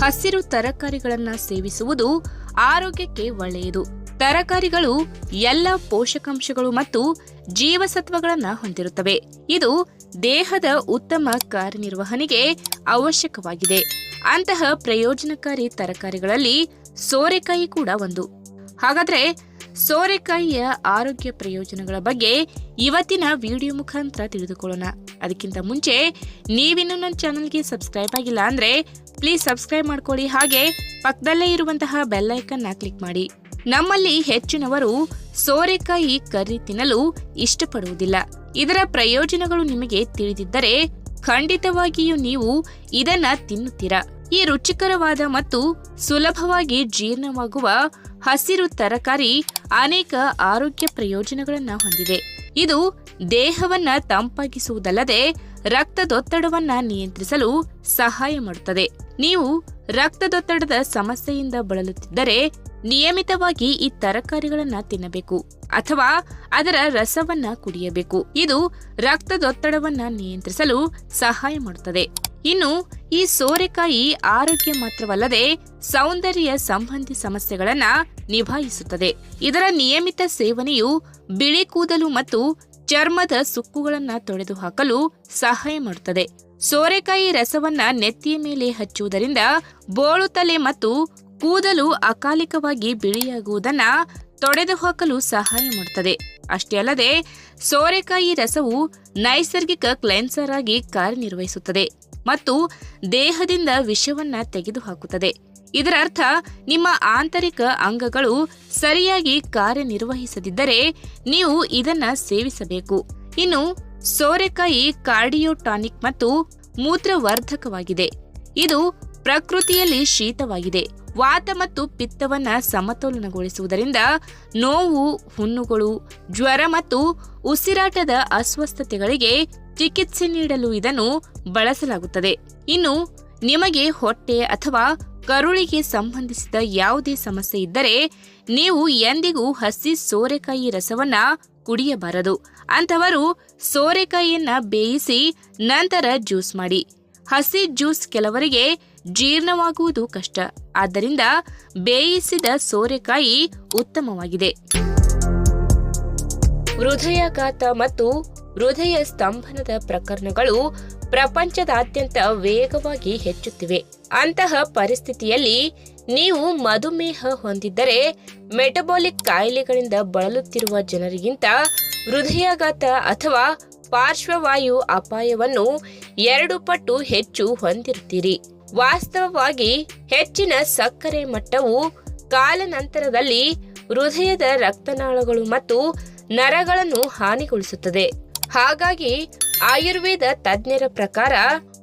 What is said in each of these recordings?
ಹಸಿರು ತರಕಾರಿಗಳನ್ನು ಸೇವಿಸುವುದು ಆರೋಗ್ಯಕ್ಕೆ ಒಳ್ಳೆಯದು. ತರಕಾರಿಗಳು ಎಲ್ಲ ಪೋಷಕಾಂಶಗಳು ಮತ್ತು ಜೀವಸತ್ವಗಳನ್ನು ಹೊಂದಿರುತ್ತವೆ. ಇದು ದೇಹದ ಉತ್ತಮ ಕಾರ್ಯನಿರ್ವಹಣೆಗೆ ಅವಶ್ಯಕವಾಗಿದೆ. ಅಂತಹ ಪ್ರಯೋಜನಕಾರಿ ತರಕಾರಿಗಳಲ್ಲಿ ಸೋರೆಕಾಯಿ ಕೂಡ ಒಂದು. ಹಾಗಾದರೆ ಸೋರೆಕಾಯಿಯ ಆರೋಗ್ಯ ಪ್ರಯೋಜನಗಳ ಬಗ್ಗೆ ಇವತ್ತಿನ ವಿಡಿಯೋ ಮುಖಾಂತರ ತಿಳಿದುಕೊಳ್ಳೋಣ. ಅದಕ್ಕಿಂತ ಮುಂಚೆ ನೀವಿನ್ನು ನನ್ನ ಚಾನಲ್ಗೆ ಸಬ್ಸ್ಕ್ರೈಬ್ ಆಗಿಲ್ಲ ಅಂದರೆ ಪ್ಲೀಸ್ ಸಬ್ಸ್ಕ್ರೈಬ್ ಮಾಡ್ಕೊಳ್ಳಿ. ಹಾಗೆ ಪಕ್ಕದಲ್ಲೇ ಇರುವಂತಹ ಬೆಲ್ ಐಕನ್ನ ಕ್ಲಿಕ್ ಮಾಡಿ. ನಮ್ಮಲ್ಲಿ ಹೆಚ್ಚಿನವರು ಸೋರೆಕಾಯಿ ಕರ್ರಿ ತಿನ್ನಲು ಇಷ್ಟಪಡುವುದಿಲ್ಲ. ಇದರ ಪ್ರಯೋಜನಗಳು ನಿಮಗೆ ತಿಳಿದಿದ್ದರೆ ಖಂಡಿತವಾಗಿಯೂ ನೀವು ಇದನ್ನ ತಿನ್ನುತ್ತೀರಾ. ಈ ರುಚಿಕರವಾದ ಮತ್ತು ಸುಲಭವಾಗಿ ಜೀರ್ಣವಾಗುವ ಹಸಿರು ತರಕಾರಿ ಅನೇಕ ಆರೋಗ್ಯ ಪ್ರಯೋಜನಗಳನ್ನು ಹೊಂದಿದೆ. ಇದು ದೇಹವನ್ನ ತಂಪಾಗಿಸುವುದಲ್ಲದೆ ರಕ್ತದೊತ್ತಡವನ್ನ ನಿಯಂತ್ರಿಸಲು ಸಹಾಯ ಮಾಡುತ್ತದೆ. ನೀವು ರಕ್ತದೊತ್ತಡದ ಸಮಸ್ಯೆಯಿಂದ ಬಳಲುತ್ತಿದ್ದರೆ ನಿಯಮಿತವಾಗಿ ಈ ತರಕಾರಿಗಳನ್ನ ತಿನ್ನಬೇಕು ಅಥವಾ ಅದರ ರಸವನ್ನ ಕುಡಿಯಬೇಕು. ಇದು ರಕ್ತದೊತ್ತಡವನ್ನ ನಿಯಂತ್ರಿಸಲು ಸಹಾಯ ಮಾಡುತ್ತದೆ. ಇನ್ನು ಈ ಸೋರೆಕಾಯಿ ಆರೋಗ್ಯ ಮಾತ್ರವಲ್ಲದೆ ಸೌಂದರ್ಯ ಸಂಬಂಧಿ ಸಮಸ್ಯೆಗಳನ್ನ ನಿಭಾಯಿಸುತ್ತದೆ. ಇದರ ನಿಯಮಿತ ಸೇವನೆಯು ಬಿಳಿ ಕೂದಲು ಮತ್ತು ಚರ್ಮದ ಸುಕ್ಕುಗಳನ್ನು ತೊಡೆದು ಹಾಕಲು ಸಹಾಯ ಮಾಡುತ್ತದೆ. ಸೋರೆಕಾಯಿ ರಸವನ್ನ ನೆತ್ತಿಯ ಮೇಲೆ ಹಚ್ಚುವುದರಿಂದ ಬೋಳು ತಲೆ ಮತ್ತು ಕೂದಲು ಅಕಾಲಿಕವಾಗಿ ಬಿಳಿಯಾಗುವುದನ್ನ ತೊಡೆದು ಹಾಕಲು ಸಹಾಯ ಮಾಡುತ್ತದೆ. ಅಷ್ಟೇ ಅಲ್ಲದೆ, ಸೋರೆಕಾಯಿ ರಸವು ನೈಸರ್ಗಿಕ ಕ್ಲೆನ್ಸರ್ ಆಗಿ ಕಾರ್ಯನಿರ್ವಹಿಸುತ್ತದೆ ಮತ್ತು ದೇಹದಿಂದ ವಿಷವನ್ನ ತೆಗೆದುಹಾಕುತ್ತದೆ. ಇದರ ಅರ್ಥ ನಿಮ್ಮ ಆಂತರಿಕ ಅಂಗಗಳು ಸರಿಯಾಗಿ ಕಾರ್ಯನಿರ್ವಹಿಸದಿದ್ದರೆ ನೀವು ಇದನ್ನ ಸೇವಿಸಬೇಕು. ಇನ್ನು, ಸೋರೆಕಾಯಿ ಕಾರ್ಡಿಯೋಟಾನಿಕ್ ಮತ್ತು ಮೂತ್ರವರ್ಧಕವಾಗಿದೆ. ಇದು ಪ್ರಕೃತಿಯಲ್ಲಿ ಶೀತವಾಗಿದೆ. ವಾತ ಮತ್ತು ಪಿತ್ತವನ್ನು ಸಮತೋಲನಗೊಳಿಸುವುದರಿಂದ ನೋವು, ಹುಣ್ಣುಗಳು, ಜ್ವರ ಮತ್ತು ಉಸಿರಾಟದ ಅಸ್ವಸ್ಥತೆಗಳಿಗೆ ಚಿಕಿತ್ಸೆ ನೀಡಲು ಇದನ್ನು ಬಳಸಲಾಗುತ್ತದೆ. ಇನ್ನು, ನಿಮಗೆ ಹೊಟ್ಟೆ ಅಥವಾ ಕರುಳಿಗೆ ಸಂಬಂಧಿಸಿದ ಯಾವುದೇ ಸಮಸ್ಯೆ ಇದ್ದರೆ ನೀವು ಎಂದಿಗೂ ಹಸಿ ಸೋರೆಕಾಯಿ ರಸವನ್ನ ಕುಡಿಯಬಾರದು. ಅಂತವರು ಸೋರೆಕಾಯಿಯನ್ನ ಬೇಯಿಸಿ ನಂತರ ಜ್ಯೂಸ್ ಮಾಡಿ. ಹಸಿ ಜ್ಯೂಸ್ ಕೆಲವರಿಗೆ ಜೀರ್ಣವಾಗುವುದು ಕಷ್ಟ. ಆದ್ದರಿಂದ ಬೇಯಿಸಿದ ಸೋರೆಕಾಯಿ ಉತ್ತಮವಾಗಿದೆ. ಹೃದಯಾಘಾತ ಮತ್ತು ಹೃದಯ ಸ್ತಂಭನದ ಪ್ರಕರಣಗಳು ಪ್ರಪಂಚದಾದ್ಯಂತ ವೇಗವಾಗಿ ಹೆಚ್ಚುತ್ತಿವೆ. ಅಂತಹ ಪರಿಸ್ಥಿತಿಯಲ್ಲಿ ನೀವು ಮಧುಮೇಹ ಹೊಂದಿದ್ದರೆ ಮೆಟಬಾಲಿಕ್ ಕಾಯಿಲೆಗಳಿಂದ ಬಳಲುತ್ತಿರುವ ಜನರಿಗಿಂತ ಹೃದಯಾಘಾತ ಅಥವಾ ಪಾರ್ಶ್ವವಾಯು ಅಪಾಯವನ್ನು ಎರಡು ಪಟ್ಟು ಹೆಚ್ಚು ಹೊಂದಿರುತ್ತೀರಿ. ವಾಸ್ತವವಾಗಿ ಹೆಚ್ಚಿನ ಸಕ್ಕರೆ ಮಟ್ಟವು ಕಾಲನಂತರದಲ್ಲಿ ಹೃದಯದ ರಕ್ತನಾಳಗಳು ಮತ್ತು ನರಗಳನ್ನು ಹಾನಿಗೊಳಿಸುತ್ತದೆ. ಹಾಗಾಗಿ ಆಯುರ್ವೇದ ತಜ್ಞರ ಪ್ರಕಾರ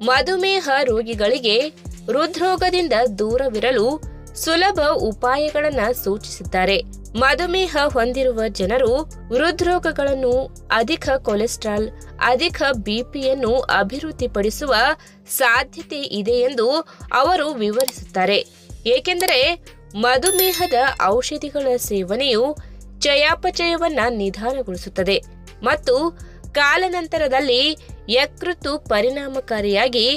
ಮಧುಮೇಹ ರೋಗಿಗಳಿಗೆ ಹೃದ್ರೋಗದಿಂದ ದೂರವಿರಲು ಸುಲಭ ಉಪಾಯಗಳನ್ನ ಸೂಚಿಸಿದ್ದಾರೆ. ಮಧುಮೇಹ ಹೊಂದಿರುವ ಜನರು ಹೃದ್ರೋಗಗಳನ್ನು ಅಧಿಕ ಕೊಲೆಸ್ಟ್ರಾಲ್, ಅಧಿಕ ಬಿಪಿಯನ್ನು ಅಭಿವೃದ್ಧಿಪಡಿಸುವ ಸಾಧ್ಯತೆ ಇದೆ ಎಂದು ಅವರು ವಿವರಿಸುತ್ತಾರೆ. ಏಕೆಂದರೆ ಮಧುಮೇಹದ ಔಷಧಿಗಳ ಸೇವನೆಯು ಚಯಾಪಚಯವನ್ನ ನಿಧಾನಗೊಳಿಸುತ್ತದೆ ಮತ್ತು ಕಾಲನಂತರದಲ್ಲಿ ಯಕೃತು ಪರಿಣಾಮಕಾರಿಯಾಗಿ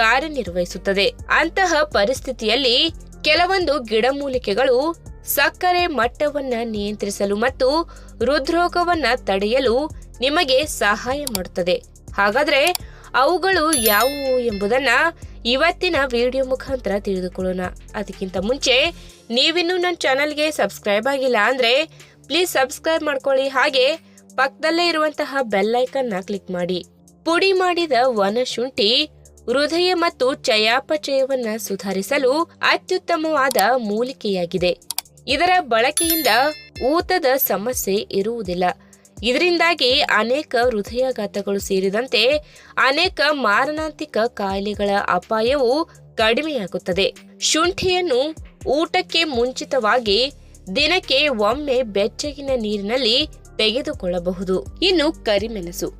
ಕಾರ್ಯನಿರ್ವಹಿಸುತ್ತದೆ. ಅಂತಹ ಪರಿಸ್ಥಿತಿಯಲ್ಲಿ ಕೆಲವೊಂದು ಗಿಡಮೂಲಿಕೆಗಳು ಸಕ್ಕರೆ ಮಟ್ಟವನ್ನ ನಿಯಂತ್ರಿಸಲು ಮತ್ತು ಹೃದ್ರೋಗವನ್ನ ತಡೆಯಲು ನಿಮಗೆ ಸಹಾಯ ಮಾಡುತ್ತದೆ. ಹಾಗಾದ್ರೆ ಅವುಗಳು ಯಾವುವು ಎಂಬುದನ್ನ ಇವತ್ತಿನ ವಿಡಿಯೋ ಮುಖಾಂತರ ತಿಳಿದುಕೊಳ್ಳೋಣ. ಅದಕ್ಕಿಂತ ಮುಂಚೆ ನೀವಿನ್ನೂ ನನ್ನ ಚಾನಲ್ಗೆ ಸಬ್ಸ್ಕ್ರೈಬ್ ಆಗಿಲ್ಲ ಅಂದ್ರೆ ಪ್ಲೀಸ್ ಸಬ್ಸ್ಕ್ರೈಬ್ ಮಾಡ್ಕೊಳ್ಳಿ. ಹಾಗೆ ಪಕ್ಕದಲ್ಲೇ ಇರುವಂತಹ ಬೆಲ್ ಐಕನ್ನ ಕ್ಲಿಕ್ ಮಾಡಿ. ಪುಡಿ ಮಾಡಿದ ವನಶುಂಠಿ ಹೃದಯ ಮತ್ತು ಚಯಾಪಚಯವನ್ನ ಸುಧಾರಿಸಲು ಅತ್ಯುತ್ತಮವಾದ ಮೂಲಿಕೆಯಾಗಿದೆ. ಇದರ ಬಳಕೆಯಿಂದ ಊತದ ಸಮಸ್ಯೆ ಇರುವುದಿಲ್ಲ. ಇದರಿಂದಾಗಿ ಅನೇಕ ಹೃದಯಾಘಾತಗಳು ಸೇರಿದಂತೆ ಅನೇಕ ಮಾರಣಾಂತಿಕ ಕಾಯಿಲೆಗಳ ಅಪಾಯವು ಕಡಿಮೆಯಾಗುತ್ತದೆ. ಶುಂಠಿಯನ್ನು ಊಟಕ್ಕೆ ಮುಂಚಿತವಾಗಿ ದಿನಕ್ಕೆ ಒಮ್ಮೆ ಬೆಚ್ಚಗಿನ ನೀರಿನಲ್ಲಿ ತೆಗೆದುಕೊಳ್ಳಬಹುದು. ಇನ್ನು ಕರಿಮೆಣಸು.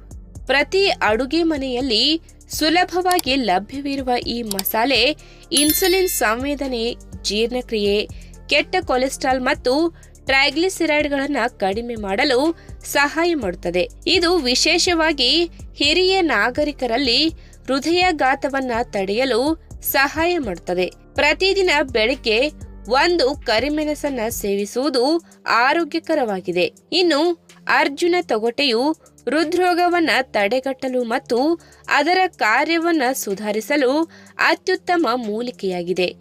ಪ್ರತಿ ಅಡುಗೆ ಮನೆಯಲ್ಲಿ ಸುಲಭವಾಗಿ ಲಭ್ಯವಿರುವ ಈ ಮಸಾಲೆ ಇನ್ಸುಲಿನ್ ಸಂವೇದನೆ, ಜೀರ್ಣಕ್ರಿಯೆ, ಕೆಟ್ಟ ಕೊಲೆಸ್ಟ್ರಾಲ್ ಮತ್ತು ಟ್ರೈಗ್ಲಿಸಿರೈಡ್ಗಳನ್ನು ಕಡಿಮೆ ಮಾಡಲು ಸಹಾಯ ಮಾಡುತ್ತದೆ. ಇದು ವಿಶೇಷವಾಗಿ ಹಿರಿಯ ನಾಗರಿಕರಲ್ಲಿ ಹೃದಯಾಘಾತವನ್ನು ತಡೆಯಲು ಸಹಾಯ ಮಾಡುತ್ತದೆ. ಪ್ರತಿದಿನ ಬೆಳಿಗ್ಗೆ ಒಂದು ಕರಿಮೆಣಸನ್ನ ಸೇವಿಸುವುದು ಆರೋಗ್ಯಕರವಾಗಿದೆ. ಇನ್ನು ಅರ್ಜುನ ತೊಗಟೆಯು ಹೃದ್ರೋಗವನ್ನು ತಡೆಗಟ್ಟಲು ಮತ್ತು ಅದರ ಕಾರ್ಯವನ್ನು ಸುಧಾರಿಸಲು ಅತ್ಯುತ್ತಮ ಮೂಲಿಕೆಯಾಗಿದೆ.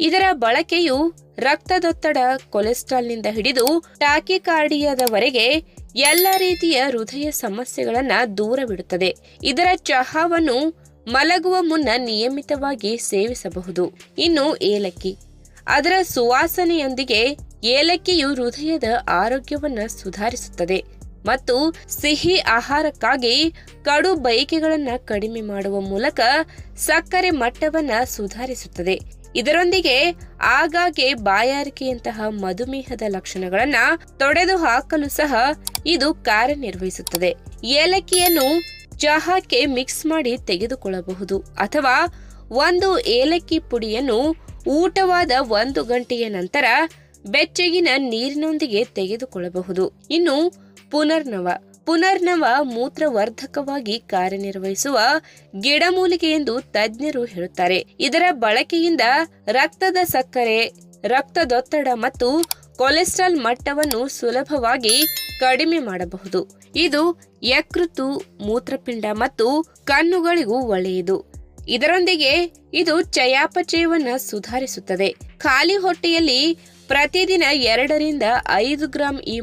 ಇದರ ಬಳಕೆಯು ರಕ್ತದೊತ್ತಡ, ಕೊಲೆಸ್ಟ್ರಾಲ್ನಿಂದ ಹಿಡಿದು ಟಾಕಿಕಾರ್ಡಿಯಾದವರೆಗೆ ಎಲ್ಲ ರೀತಿಯ ಹೃದಯ ಸಮಸ್ಯೆಗಳನ್ನು ದೂರವಿಡುತ್ತದೆ. ಇದರ ಚಹಾವನ್ನು ಮಲಗುವ ಮುನ್ನ ನಿಯಮಿತವಾಗಿ ಸೇವಿಸಬಹುದು. ಇನ್ನು ಏಲಕ್ಕಿ. ಅದರ ಸುವಾಸನೆಯೊಂದಿಗೆ ಏಲಕ್ಕಿಯು ಹೃದಯದ ಆರೋಗ್ಯವನ್ನು ಸುಧಾರಿಸುತ್ತದೆ ಮತ್ತು ಸಿಹಿ ಆಹಾರಕ್ಕಾಗಿ ಕಡು ಬಯಕೆಗಳನ್ನು ಕಡಿಮೆ ಮಾಡುವ ಮೂಲಕ ಸಕ್ಕರೆ ಮಟ್ಟವನ್ನು ಸುಧಾರಿಸುತ್ತದೆ. ಇದರೊಂದಿಗೆ ಆಗಾಗ್ಗೆ ಬಾಯಾರಿಕೆಯಂತಹ ಮಧುಮೇಹದ ಲಕ್ಷಣಗಳನ್ನು ತೊಡೆದು ಹಾಕಲು ಸಹ ಇದು ಕಾರ್ಯನಿರ್ವಹಿಸುತ್ತದೆ. ಏಲಕ್ಕಿಯನ್ನು ಚಹಾಕ್ಕೆ ಮಿಕ್ಸ್ ಮಾಡಿ ತೆಗೆದುಕೊಳ್ಳಬಹುದು ಅಥವಾ ಒಂದು ಏಲಕ್ಕಿ ಪುಡಿಯನ್ನು ಊಟವಾದ ಒಂದು ಗಂಟೆಯ ನಂತರ ಬೆಚ್ಚಗಿನ ನೀರಿನೊಂದಿಗೆ ತೆಗೆದುಕೊಳ್ಳಬಹುದು. ಇನ್ನು ಪುನರ್ನವ. ಪುನರ್ನವ ಮೂತ್ರವರ್ಧಕವಾಗಿ ಕಾರ್ಯನಿರ್ವಹಿಸುವ ಗಿಡಮೂಲಿಕೆ ಎಂದು ತಜ್ಞರು ಹೇಳುತ್ತಾರೆ. ಇದರ ಬಳಕೆಯಿಂದ ರಕ್ತದ ಸಕ್ಕರೆ, ರಕ್ತದೊತ್ತಡ ಮತ್ತು ಕೊಲೆಸ್ಟ್ರಾಲ್ ಮಟ್ಟವನ್ನು ಸುಲಭವಾಗಿ ಕಡಿಮೆ ಮಾಡಬಹುದು. ಇದು ಯಕೃತು ಮೂತ್ರಪಿಂಡ ಮತ್ತು ಕಣ್ಣುಗಳಿಗೂ ಒಳ್ಳೆಯದು. ಇದರೊಂದಿಗೆ ಇದು ಚಯಾಪಚಯವನ್ನು ಸುಧಾರಿಸುತ್ತದೆ. ಖಾಲಿ ಹೊಟ್ಟೆಯಲ್ಲಿ ಪ್ರತಿದಿನ ಎರಡರಿಂದ ಐದು ಗ್ರಾಂ ಈ